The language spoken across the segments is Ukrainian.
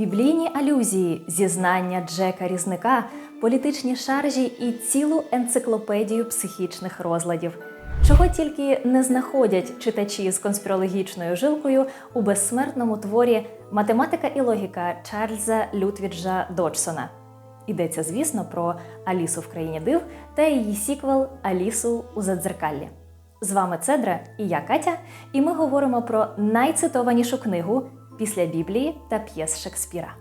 Біблійні алюзії, зізнання Джека Різника, політичні шаржі і цілу енциклопедію психічних розладів. Чого тільки не знаходять читачі з конспірологічною жилкою у безсмертному творі Математика і логіка Чарльза Лютвіджа Доджсона. Йдеться, звісно, про Алісу в країні див та її сіквел Алісу у Задзеркаллі. З вами Цедра і я Катя, і ми говоримо про найцитованішу книгу після Біблії та п'єс Шекспіра.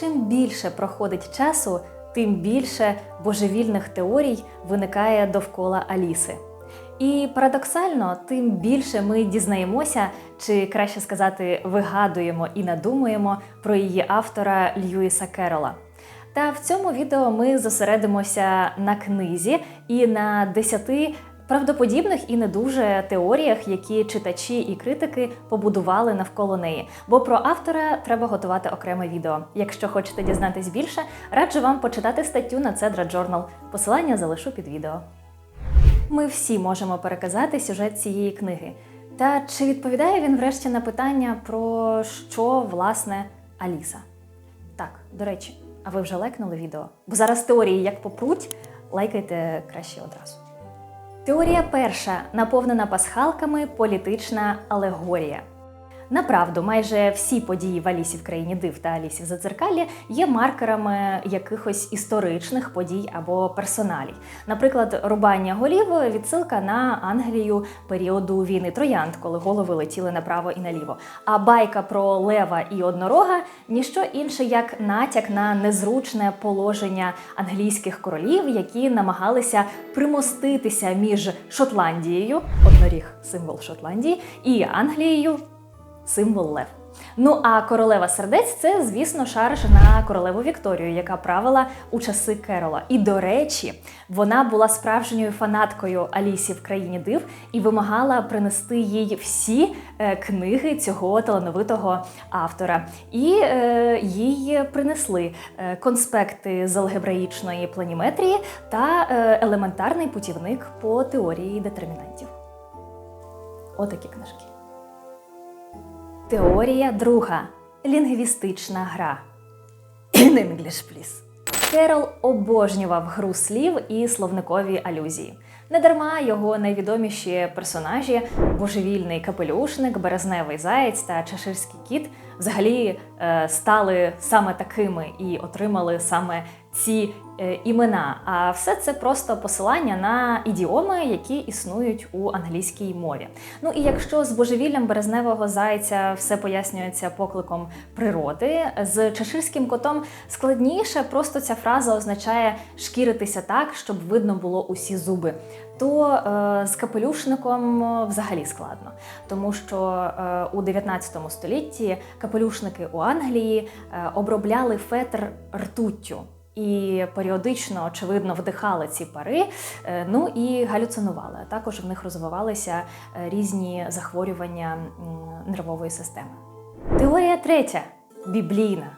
Чим більше проходить часу, тим більше божевільних теорій виникає довкола Аліси. І парадоксально, тим більше ми дізнаємося, чи краще сказати, вигадуємо і надумуємо про її автора Льюіса Керола. Та в цьому відео ми зосередимося на книзі і на десяти правдоподібних і не дуже теоріях, які читачі і критики побудували навколо неї. Бо про автора треба готувати окреме відео. Якщо хочете дізнатись більше, раджу вам почитати статтю на Cedra Journal. Посилання залишу під відео. Ми всі можемо переказати сюжет цієї книги. Та чи відповідає він врешті на питання про що власне Аліса? Так, до речі, а ви вже лайкнули відео? Бо зараз теорії як попруть, лайкайте краще одразу. Теорія перша наповнена пасхалками політична алегорія. Направду, майже всі події в Алісі в країні див та Алісі в Задзеркалі є маркерами якихось історичних подій або персоналій. Наприклад, рубання голів відсилка на Англію періоду війни троянд, коли голови летіли направо і наліво. А байка про лева і однорога ніщо інше як натяк на незручне положення англійських королів, які намагалися примоститися між Шотландією, одноріг символ Шотландії, і Англією символ лев. Ну а королева сердець це, звісно, шарж на королеву Вікторію, яка правила у часи Керола. І до речі, вона була справжньою фанаткою Алісі в країні див і вимагала принести їй всі е, книги цього талановитого автора. І е, їй принесли е, конспекти з алгебраїчної планіметрії та е, елементарний путівник по теорії детермінантів. Отакі книжки. Теорія друга. Лінгвістична гра. In English, please. Керол обожнював гру слів і словникові алюзії. Недарма його найвідоміші персонажі божевільний капелюшник, березневий заєць та чеширський кіт взагалі е, стали саме такими і отримали саме ці е, імена. А все це просто посилання на ідіоми, які існують у англійській мові. Ну і якщо з божевіллям березневого зайця все пояснюється покликом природи, з чеширським котом складніше, просто ця фраза означає шкіритися так, щоб видно було усі зуби. То е, з капелюшником взагалі складно, тому що е, у 19 столітті капелюшники у Англії е, обробляли фетр ртуттю. І періодично, очевидно, вдихали ці пари, е, ну і галюцинували. А також в них розвивалися е, різні захворювання нервової системи. Теорія третя біблійна.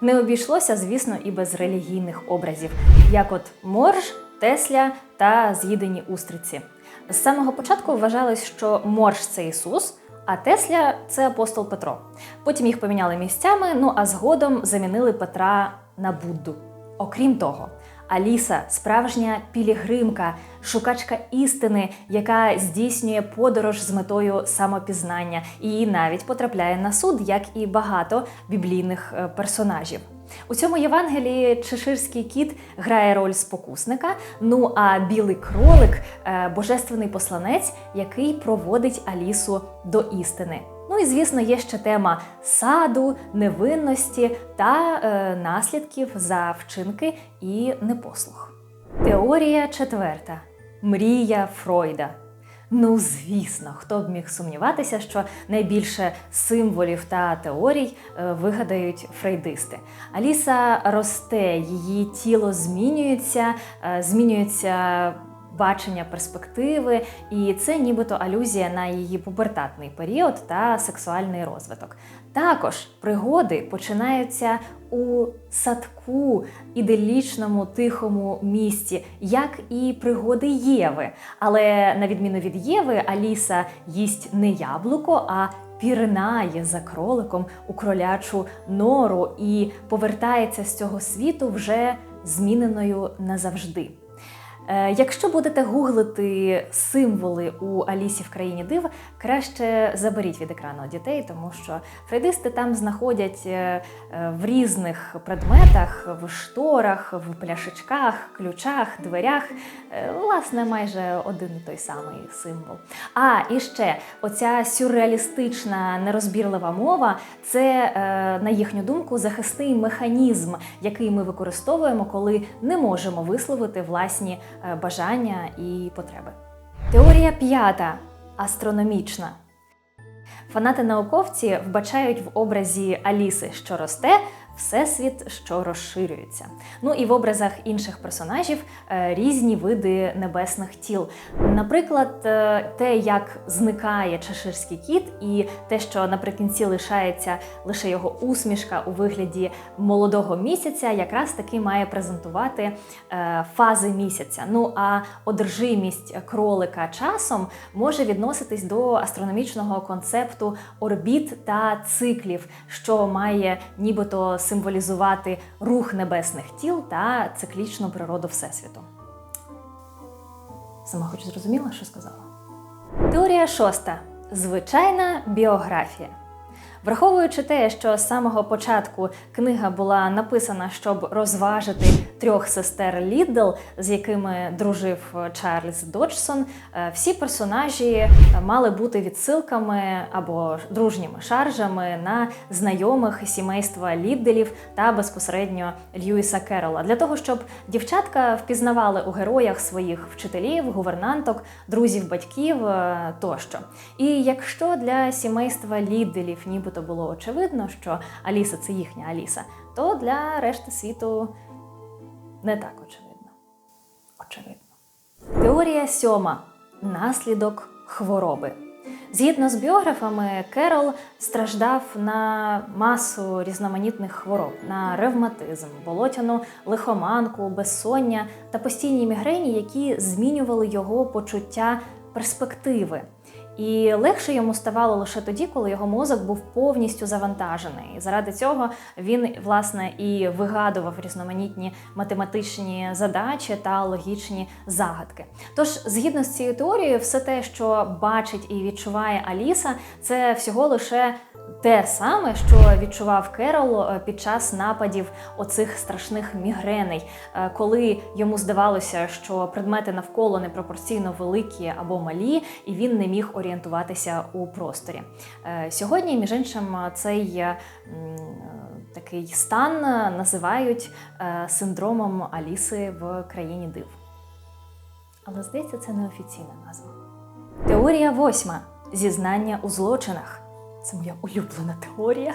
Не обійшлося, звісно, і без релігійних образів, як от морж, Тесля та з'їдені устриці. З самого початку вважалось, що морж це Ісус. А Тесля це апостол Петро. Потім їх поміняли місцями, ну а згодом замінили Петра на Будду. Окрім того, Аліса справжня пілігримка, шукачка істини, яка здійснює подорож з метою самопізнання і навіть потрапляє на суд, як і багато біблійних е, персонажів. У цьому Євангелії чеширський кіт грає роль спокусника. Ну а білий кролик е, божественний посланець, який проводить Алісу до істини. Ну і звісно, є ще тема саду, невинності та е, наслідків за вчинки і непослух. Теорія четверта мрія Фройда. Ну, звісно, хто б міг сумніватися, що найбільше символів та теорій е, вигадають фрейдисти. Аліса росте, її тіло змінюється, е, змінюється бачення перспективи, і це нібито алюзія на її пубертатний період та сексуальний розвиток. Також пригоди починаються у садку, іделічному тихому місті, як і пригоди Єви. Але на відміну від Єви, Аліса їсть не яблуко, а пірнає за кроликом у кролячу нору і повертається з цього світу вже зміненою назавжди. Е, Якщо будете гуглити символи у Алісі в країні див, краще заберіть від екрану дітей, тому що фрейдисти там знаходять е, е, в різних предметах, в шторах, в пляшечках, ключах, дверях, власне, майже один і той самий символ. А і ще оця сюрреалістична нерозбірлива мова це, на їхню думку, захисний механізм, який ми використовуємо, коли не можемо висловити власні бажання і потреби. Теорія п'ята астрономічна. Фанати науковці вбачають в образі Аліси, що росте, всесвіт, що розширюється. Ну і в образах інших персонажів е, різні види небесних тіл. Наприклад, е, те, як зникає чеширський кіт, і те, що наприкінці лишається лише його усмішка у вигляді молодого місяця, якраз таки має презентувати е, фази місяця. Ну а одержимість кролика часом може відноситись до астрономічного концепту орбіт та циклів, що має нібито символізувати рух небесних тіл та циклічну природу Всесвіту. Сама хоч зрозуміла, що сказала. Теорія шоста. Звичайна біографія. Враховуючи те, що з самого початку книга була написана, щоб розважити трьох сестер Ліддл, з якими дружив Чарльз Доджсон, е, всі персонажі мали бути відсилками або дружніми шаржами на знайомих сімейства Лідделів та безпосередньо Льюіса Керрола, для того, щоб дівчатка впізнавали у героях своїх вчителів, гувернанток, друзів, батьків е, тощо. І якщо для сімейства Лідделів нібито було очевидно, що Аліса це їхня Аліса, то для решти світу не так очевидно. Очевидно. Теорія сьома наслідок хвороби. Згідно з біографами, Керол страждав на масу різноманітних хвороб: на ревматизм, болотяну лихоманку, безсоння та постійні мігрені, які змінювали його почуття перспективи. І легше йому ставало лише тоді, коли його мозок був повністю завантажений. І заради цього він власне і вигадував різноманітні математичні задачі та логічні загадки. Тож, згідно з цією теорією, все те, що бачить і відчуває Аліса, це всього лише. Те саме, що відчував Керол е, під час нападів оцих страшних мігреней, е, коли йому здавалося, що предмети навколо непропорційно великі або малі, і він не міг орієнтуватися у просторі. Е, Сьогодні, між іншим, цей такий стан називають синдромом Аліси в країні див. Але здається, це не офіційна назва. Теорія восьма зізнання у злочинах. Це моя улюблена теорія.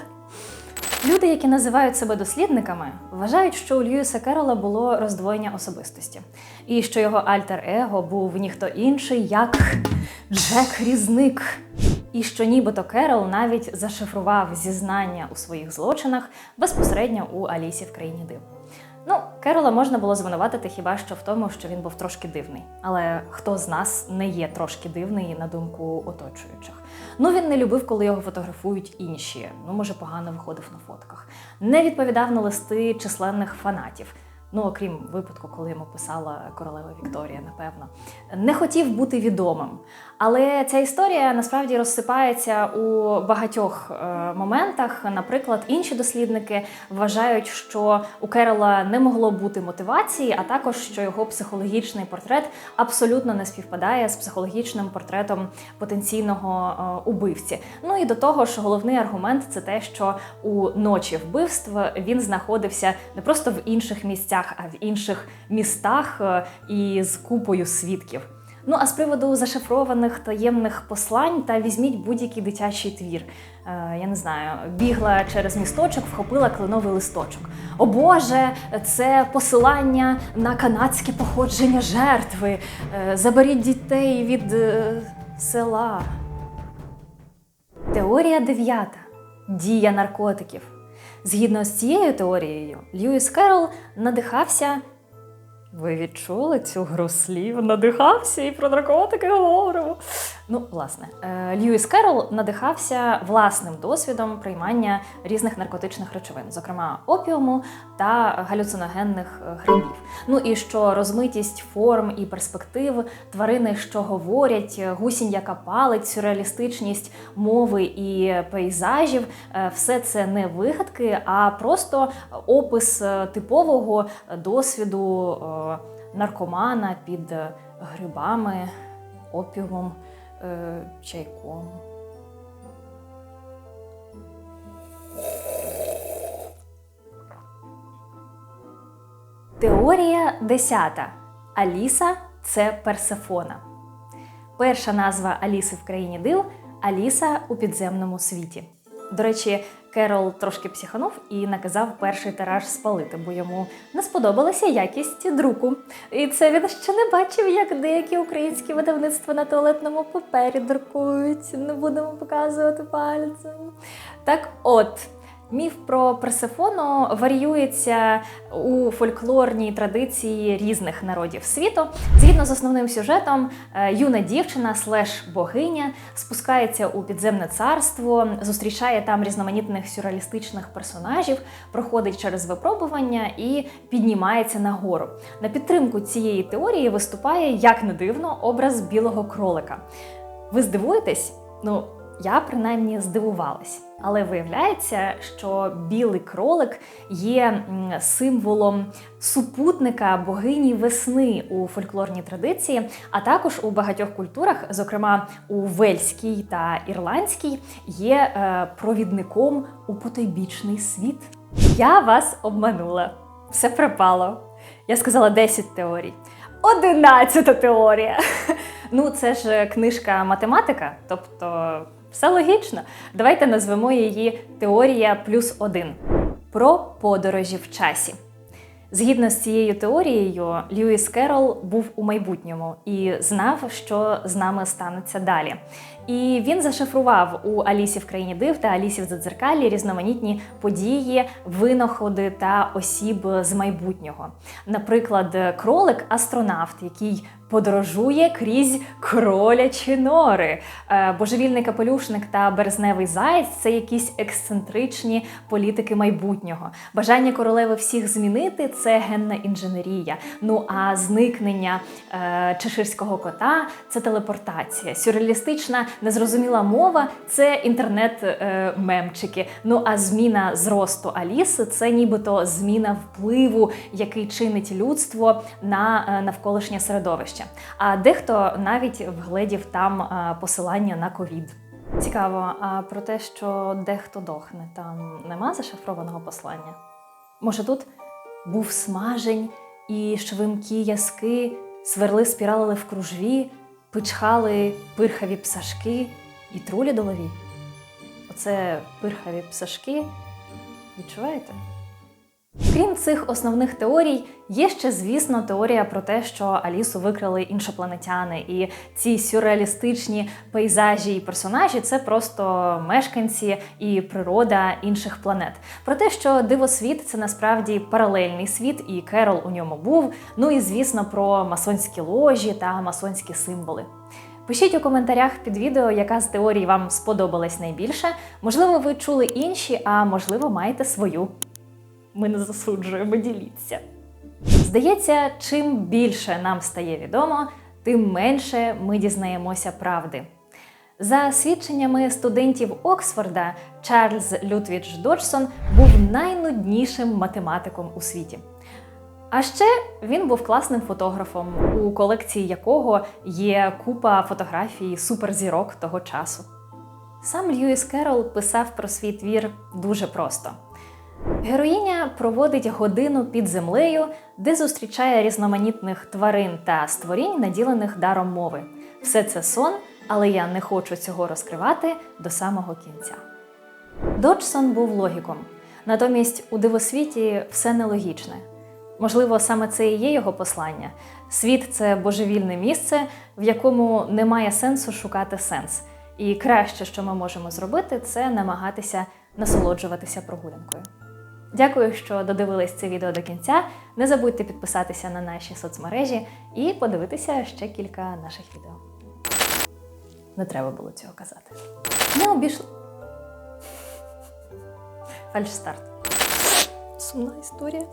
Люди, які називають себе дослідниками, вважають, що у Льюіса Керрола було роздвоєння особистості, і що його альтер-его був ніхто інший, як Джек Різник. І що нібито Керол навіть зашифрував зізнання у своїх злочинах безпосередньо у Алісі в країні див. Ну, Керола можна було звинуватити хіба що в тому, що він був трошки дивний. Але хто з нас не є трошки дивний на думку оточуючих? Ну він не любив, коли його фотографують інші. Ну, може, погано виходив на фотках. Не відповідав на листи численних фанатів. Ну, окрім випадку, коли йому писала королева Вікторія, напевно, не хотів бути відомим. Але ця історія насправді розсипається у багатьох е, моментах. Наприклад, інші дослідники вважають, що у Керола не могло бути мотивації, а також що його психологічний портрет абсолютно не співпадає з психологічним портретом потенційного е, убивці. Ну і до того ж, головний аргумент це те, що у ночі вбивств він знаходився не просто в інших місцях, а в інших містах е, і з купою свідків. Ну а з приводу зашифрованих таємних послань, та візьміть будь-який дитячий твір. Е, я не знаю, бігла через місточок, вхопила кленовий листочок. О Боже, це посилання на канадське походження жертви. Е, заберіть дітей від е, села. Теорія дев'ята дія наркотиків. Згідно з цією теорією, Льюіс Керол надихався. Ви відчули цю гру слів? Надихався і про наркотики говоримо. Ну, власне, е, Льюіс Керол надихався власним досвідом приймання різних наркотичних речовин, зокрема опіуму та галюциногенних е, грибів. Ну і що розмитість форм і перспектив, тварини, що говорять, гусінь, яка палить, сюрреалістичність мови і пейзажів е, все це не вигадки, а просто опис типового досвіду наркомана під грибами, опіумом е, чайком. Теорія 10. Аліса це Персефона. Перша назва Аліси в країні див Аліса у підземному світі. До речі, Керол трошки психанув і наказав перший тираж спалити, бо йому не сподобалася якість друку. І це він ще не бачив, як деякі українські видавництва на туалетному папері друкують. Не будемо показувати пальцем. Так от. Міф про Персефону варіюється у фольклорній традиції різних народів світу. Згідно з основним сюжетом, е, юна дівчина слеш богиня спускається у підземне царство, зустрічає там різноманітних сюрреалістичних персонажів, проходить через випробування і піднімається нагору. На підтримку цієї теорії виступає, як не дивно, образ білого кролика. Ви здивуєтесь? Ну, я принаймні здивувалась. Але виявляється, що білий кролик є символом супутника богині весни у фольклорній традиції, а також у багатьох культурах, зокрема у вельській та ірландській, є е, провідником у потойбічний світ. Я вас обманула. Все пропало. Я сказала 10 теорій. Одинадцята теорія. Ну, це ж книжка математика, тобто. Все логічно. Давайте назвемо її теорія плюс один про подорожі в часі. Згідно з цією теорією, Льюіс Керол був у майбутньому і знав, що з нами станеться далі. І він зашифрував у Алісі в країні див та Алісі в Задзеркалі різноманітні події, винаходи та осіб з майбутнього. Наприклад, кролик астронавт, який подорожує крізь кролячі нори. Е, божевільний капелюшник та березневий заєць це якісь ексцентричні політики майбутнього. Бажання королеви всіх змінити це генна інженерія. Ну а зникнення е, чеширського кота це телепортація. Сюрреалістична незрозуміла мова це інтернет-мемчики. Е, ну а зміна зросту Аліси це нібито зміна впливу, який чинить людство на навколишнє середовище. А дехто навіть вгледів там посилання на ковід. Цікаво, а про те, що дехто дохне, там нема зашифрованого послання? Може, тут був смажень і швимкі яски, сверли спіралили в кружві, пичхали пирхаві псашки і трулі долові. Оце пирхаві псашки. Відчуваєте? Крім цих основних теорій, є ще, звісно, теорія про те, що Алісу викрили іншопланетяни, і ці сюрреалістичні пейзажі і персонажі це просто мешканці і природа інших планет. Про те, що дивосвіт це насправді паралельний світ, і Керол у ньому був. Ну і звісно, про масонські ложі та масонські символи. Пишіть у коментарях під відео, яка з теорій вам сподобалась найбільше. Можливо, ви чули інші, а можливо, маєте свою. Ми не засуджуємо, діліться. Здається, чим більше нам стає відомо, тим менше ми дізнаємося правди. За свідченнями студентів Оксфорда, Чарльз Лютвідж Доджсон був найнуднішим математиком у світі. А ще він був класним фотографом, у колекції якого є купа фотографій суперзірок того часу. Сам Льюіс Керол писав про свій твір дуже просто. Героїня проводить годину під землею, де зустрічає різноманітних тварин та створінь, наділених даром мови. Все це сон, але я не хочу цього розкривати до самого кінця. Доджсон був логіком. Натомість у дивосвіті все нелогічне. Можливо, саме це і є його послання. Світ це божевільне місце, в якому немає сенсу шукати сенс. І краще, що ми можемо зробити, це намагатися насолоджуватися прогулянкою. Дякую, що додивились це відео до кінця. Не забудьте підписатися на наші соцмережі і подивитися ще кілька наших відео. Не треба було цього казати. Не обійшли. Фальшстарт. Сумна історія.